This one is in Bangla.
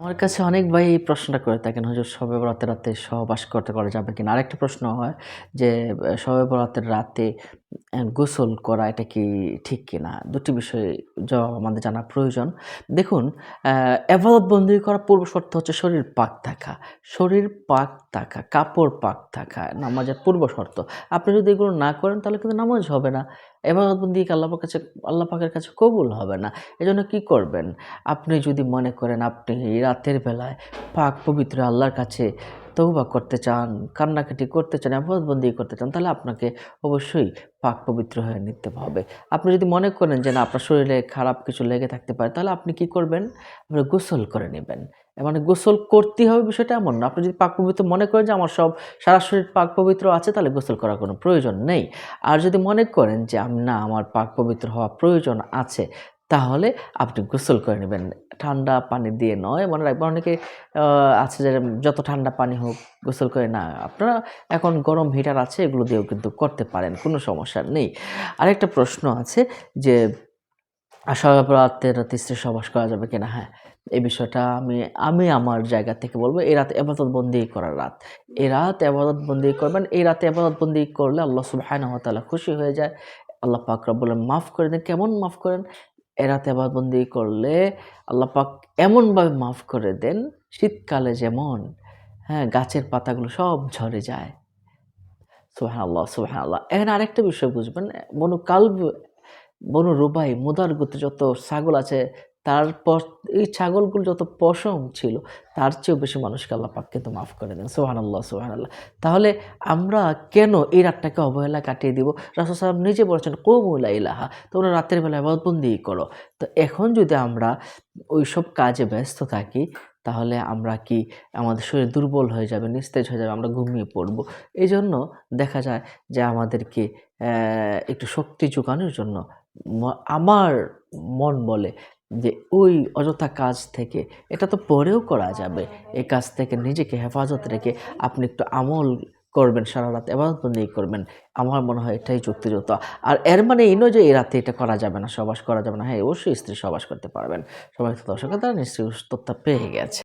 আমার কাছে অনেক ভাই এই প্রশ্নটা করে থাকেন, হুজুর, শবে বরাতের রাতে সহবাস করতে করা যাবে কিনা? আরেকটা প্রশ্ন হয় যে সবে শবে বরাতের রাতে গোসল করা এটা কি ঠিক কিনা? দুটি বিষয়ে জবাব আমাদের জানা প্রয়োজন। দেখুন এভারত বন্দি করা পূর্ব শর্ত হচ্ছে শরীর পাক থাকা। শরীর পাক থাকা, কাপড় পাক থাকা নামাজের পূর্ব শর্ত। আপনি যদি এগুলো না করেন তাহলে কিন্তু নামাজ হবে না। এবাদত বন্দি আল্লাহ কাছে, আল্লাহ পাকের কাছে কবুল হবে না? এজন্য কি করবেন? আপনি যদি মনে করেন আপনি রাতের বেলায় পাক পবিত্র আল্লাহর কাছে তৌবা করতে চান, কান্নাকাটি করতে চান আবাদবন্দি করতে চান, তাহলে আপনাকে অবশ্যই পাক পবিত্র হয়ে নিতে হবে। আপনি যদি মনে করেন যে না, আপনার শরীরে খারাপ কিছু লেগে থাকতে পারে, তাহলে আপনি কি করবেন? আপনি গোসল করে নেবেন। মানে গোসল করতে হবে বিষয়টা এমন না। আপনি যদি পাক পবিত্র মনে করেন যে আমার সব সারা শরীর পাক পবিত্র আছে, তাহলে গোসল করার কোনো প্রয়োজন নেই। আর যদি মনে করেন যে আমি, না, আমার পাক পবিত্র হওয়া প্রয়োজন আছে তাহলে আপনি গোসল করে নেবেন। ঠান্ডা পানি দিয়ে নয়, মনে রাখবেন অনেকে আছে যে যত ঠান্ডা পানি হোক গোসল করে না, আপনারা এখন গরম হিটার আছে, এগুলো দিয়েও কিন্তু করতে পারেন, কোনো সমস্যা নেই। আরেকটা প্রশ্ন আছে যে সবাতের তিস্ত্রে সবাস করা যাবে কিনা? হ্যাঁ এই বিষয়টা আমি আমি আমার জায়গা থেকে বলব, এই রাত এবাদত বন্দি করার রাত। এই রাত এবাদত বন্দি করবেন, এই রাতে এবাদত বন্দি করলে আল্লাহ সুবহানাহু ওয়া তাআলা খুশি হয়ে যায়। আল্লাহ পাক রব্বুল মাফ করে দেন, কেমন মাফ করেন? এ তেবাদবন্দি বন্দি করলে আল্লাপাক এমনভাবে মাফ করে দেন, শীতকালে যেমন হ্যাঁ গাছের পাতাগুলো সব ঝরে যায়। সোহান আল্লাহ সোহান আল্লাহ এখানে আরেকটা বিষয় বুঝবেন, বনু কালব, বনু রুবাই, মুদার গতি যত ছাগল আছে তারপর এই ছাগলগুলো যত পশম ছিল, তার চেয়েও বেশি মানুষকে আল্লাহ পাক কিন্তু মাফ করে দেন। সোহান আল্লাহ সোহান আল্লাহ তাহলে আমরা কেন এই রাতটাকে অবহেলা কাটিয়ে দিব? রাসুল সাহেব নিজে বলেছেন কৌমুলা ইলাহা তোমরা রাতের বেলায় বন্দি করো। তো এখন যদি আমরা ওই সব কাজে ব্যস্ত থাকি, তাহলে আমরা কি আমাদের শরীর দুর্বল হয়ে যাবে, নিস্তেজ হয়ে যাবে, আমরা ঘুমিয়ে পড়ব? এই জন্য দেখা যায় যে আমাদেরকে একটু শক্তি যোগানোর জন্য আমার মন বলে যে ওই অযথা কাজ থেকে, এটা তো পরেও করা যাবে। এ কাজ থেকে নিজেকে হেফাজত রেখে আপনি একটু আমল করবেন, সারা রাত এবাদতবন্দি করবেন। আমার মনে হয় এটাই যুক্তিযুক্ত। আর এর মানে এই নয় যে এই রাতে এটা করা যাবে না, সবাস করা যাবে না। হ্যাঁ অবশ্যই স্ত্রী সবাস করতে পারবেন। সবাই দর্শক তারা নিশ্চয়ই তথ্য পেয়ে গেছে।